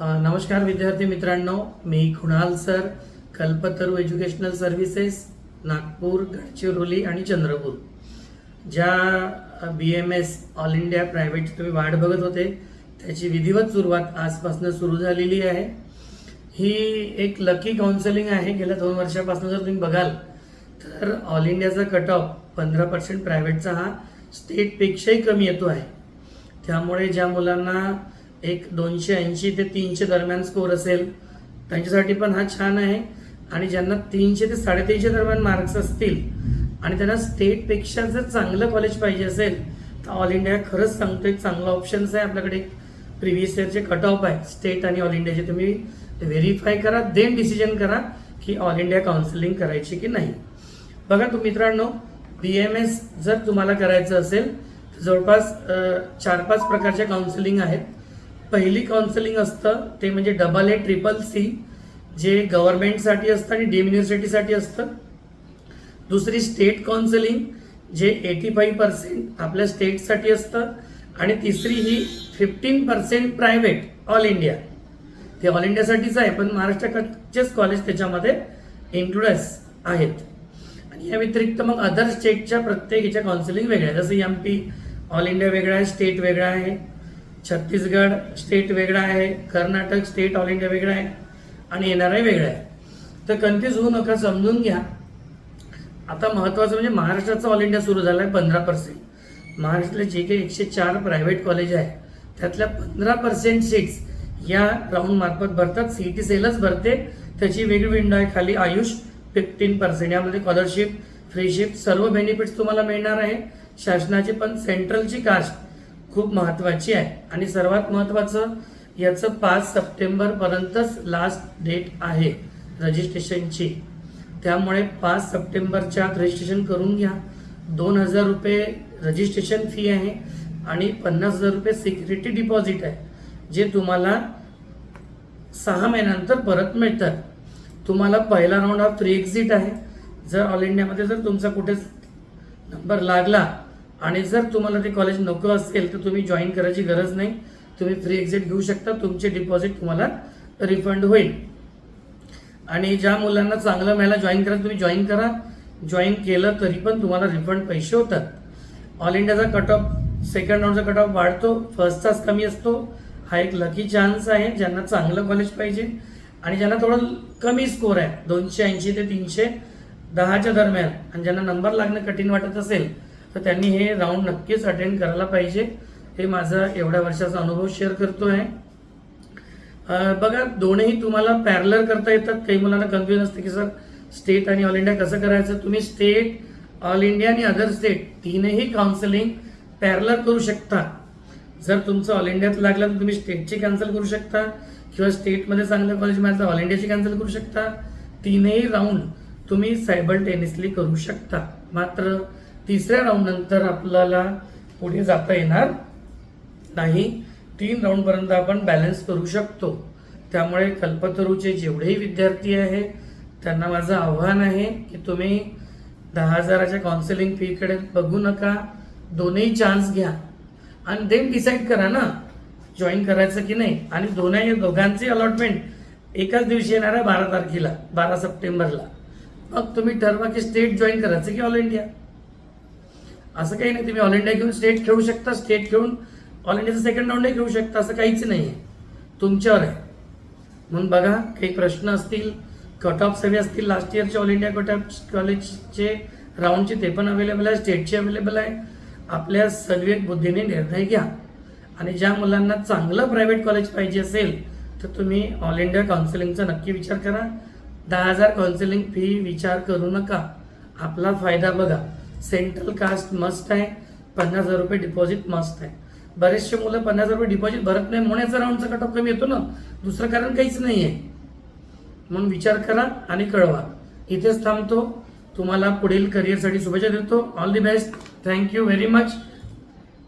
नमस्कार विद्यार्थी मित्रांनो. मी Kunal sir Kalpataru educational services Nagpur Gadchiroli आणि चंद्रपूर. ज्या B M S all India प्रायव्हेटची तुम्ही वाट बघत होते त्याची विधिवत सुरुवात आजपासून सुरू झालेली आहे. ही एक लकी काउन्सिलिंग आहे. गेल्या दोन वर्षापासून जर तुम्ही बघाल तर ऑल इंडियाचा कट ऑफ पंधरा पर्सेंट प्रायव्हेटचा हा स्टेटपेक्षाही कमी येतो आहे. त्यामुळे ज्या मुलांना एक दोनशे ऐंशी ते तीनशे दरम्यान स्कोर असेल. त्यांच्यासाठी पण हा छान आहे. आणि ज्यांना तीनशे ते साडेतीनशे दरम्यान मार्क्स असतील आणि त्यांना स्टेटपेक्षा जर चांगलं कॉलेज पाहिजे असेल तर ऑल इंडिया खरंच सांगतो एक चांगला ऑप्शन्स आहे आपल्याकडे. प्रिव्हियस इयरचे कट ऑफ आहे. स्टेट आणि ऑल इंडियाचे तुम्ही व्हेरीफाय करा देन डिसिजन करा की ऑल इंडिया काउन्सिलिंग करायची की नाही. बघा तू मित्रांनो बी एम एस जर तुम्हाला करायचं असेल जवळपास चार पाच प्रकारच्या काउन्सिलिंग आहेत. पहिली काउन्सिलिंग असतं ते म्हणजे डबल ए ट्रिपल सी जे गव्हर्नमेंटसाठी असतं आणि डीम असतं. दुसरी स्टेट काउन्सिलिंग जे एटी फाईव्ह पर्सेंट आपल्या स्टेटसाठी असतं. आणि तिसरी ही fifteen percent private all India ते ऑल इंडियासाठीच आहे पण महाराष्ट्राचेच कॉलेज त्याच्यामध्ये इन्क्लूड आहेत. आणि या व्यतिरिक्त मग अदर स्टेटच्या प्रत्येक याच्या काउन्सिलिंग वेगळ्या आहे. जसं एम पी ऑल इंडिया वेगळा आहे स्टेट वेगळा आहे. छत्तीसगड स्टेट वेगळा आहे कर्नाटक स्टेट ऑल इंडिया वेगळा आहे आणि एन आर आय वेगळा आहे. तर कन्फ्यूज होऊ नका समजून घ्या. आता महत्त्वाचं म्हणजे महाराष्ट्राचं ऑल इंडिया सुरू झालं आहे पंधरा पर्सेंट महाराष्ट्रातले जे काही एकशे चार प्रायव्हेट कॉलेज आहे त्यातल्या पंधरा पर्सेंट सीट्स या राऊंडमार्फत भरतात. सी टी सेलच भरते. त्याची वेगळी विंडो आहे खाली आयुष फिफ्टीन पर्सेंट यामध्ये स्कॉलरशिप फ्रीशिप सर्व बेनिफिट्स तुम्हाला मिळणार आहे. शासनाची पण सेंट्रलची कास्ट खूप महत्त्वाची आहे. आणि सर्वात महत्त्वाचं याचं पाच सप्टेंबरपर्यंतच लास्ट डेट आहे रजिस्ट्रेशनची त्यामुळे पाच सप्टेंबरच्या आत रजिस्ट्रेशन करून घ्या. दोन हजार रुपये रजिस्ट्रेशन फी आहे आणि पन्नास हजार रुपये सिक्युरिटी डिपॉझिट आहे जे तुम्हाला सहा महिन्यानंतर परत मिळतात. तुम्हाला पहिला राऊंड हा फ्री एक्झिट आहे. जर ऑल इंडियामध्ये जर तुमचा कुठेच नंबर लागला आणि जर तुम्हाला ते कॉलेज नको असेल तर तुम्ही जॉईन करायची गरज नाही. तुम्ही फ्री एक्झिट घेऊ शकता. तुमचे डिपॉझिट तुम्हाला रिफंड होईल. आणि ज्या मुलांना चांगलं मिळायला जॉईन करा तुम्ही जॉईन करा. जॉईन केलं तरी पण तुम्हाला रिफंड पैसे होतात. ऑल इंडियाचा कट ऑफ सेकंड राऊंडचा कट ऑफ वाढतो फर्स्टचाच कमी असतो. हा एक लकी चान्स आहे. ज्यांना चांगलं कॉलेज पाहिजे आणि ज्यांना थोडं कमी स्कोर आहे दोनशे ऐंशी ते तीनशे दहाच्या दरम्यान. आणि ज्यांना नंबर लागणं कठीण वाटत असेल तर त्यांनी हे राऊंड नक्कीच अटेंड करायला पाहिजे. हे माझा एवढ्या वर्षाचा अनुभव शेअर करतो आहे बघा दोनही तुम्हाला पॅरलर करता येतात. काही मुलांना कन्फ्युजन असते की सर स्टेट आणि ऑल इंडिया कसं करायचं? तुम्ही स्टेट ऑल इंडिया आणि अदर स्टेट तीनही काउन्सिलिंग पॅरलर करू शकता. जर तुमचं ऑल इंडियात लागलं तर तुम्ही स्टेटची कॅन्सल करू शकता. किंवा स्टेटमध्ये चांगलं कॉलेज मिळालं तर ऑल इंडियाची कॅन्सल करू शकता. तीनही राऊंड तुम्ही सायबल टेनिसली करू शकता. मात्र तिसऱ्या राऊंड नंतर आपल्याला पुढे जाता येणार नाही. तीन राऊंडपर्यंत आपण बॅलन्स करू शकतो. त्यामुळे कल्पतरूचे जेवढेही विद्यार्थी आहे त्यांना माझं आव्हान आहे की तुम्ही दहा हजाराच्या काउन्सिलिंग फीकडे बघू नका. दोन्ही चान्स घ्या. आणि देन डिसाईड करा ना जॉईन करायचं की नाही. आणि दोन्ही दोघांची अलॉटमेंट एकाच दिवशी येणार आहे बारा तारखेला बारा सप्टेंबरला. मग तुम्ही ठरवा की स्टेट जॉईन करायचं की ऑल इंडिया असं काही नाही तुम्ही ऑल इंडिया घेऊन स्टेट खेळू शकता स्टेट खेळून ऑल इंडियाचं सेकंड राऊंडही खेळू शकता असं काहीच नाही आहे तुमच्यावर आहे. म्हणून बघा काही प्रश्न असतील कट ऑफ सगळे असतील लास्ट इयरचे ऑल इंडिया कट ऑफ कॉलेजचे राऊंडचे ते पण अवेलेबल आहे स्टेटचे अवेलेबल आहे. आपल्या सद्विवेक बुद्धीने निर्णय घ्या. आणि ज्या मुलांना चांगलं प्रायव्हेट कॉलेज पाहिजे असेल तर तुम्ही ऑल इंडिया काउन्सिलिंगचा नक्की विचार करा. दहा हजार काउन्सिलिंग फी विचार करू नका. आपला फायदा बघा. सेंट्रल कास्ट मस्ट आहे पन्नास हजार रुपये डिपॉझिट मस्ट आहे. बरेचसे मुलं पन्नास हजार रुपये डिपॉझिट भरत नाही म्हणून राऊंडचा कट ऑफ कमी येतो ना. दुसरं कारण काहीच नाही आहे. म्हणून विचार करा आणि कळवा. इथेच थांबतो. तुम्हाला पुढील करिअरसाठी शुभेच्छा देतो. All the best thank you very much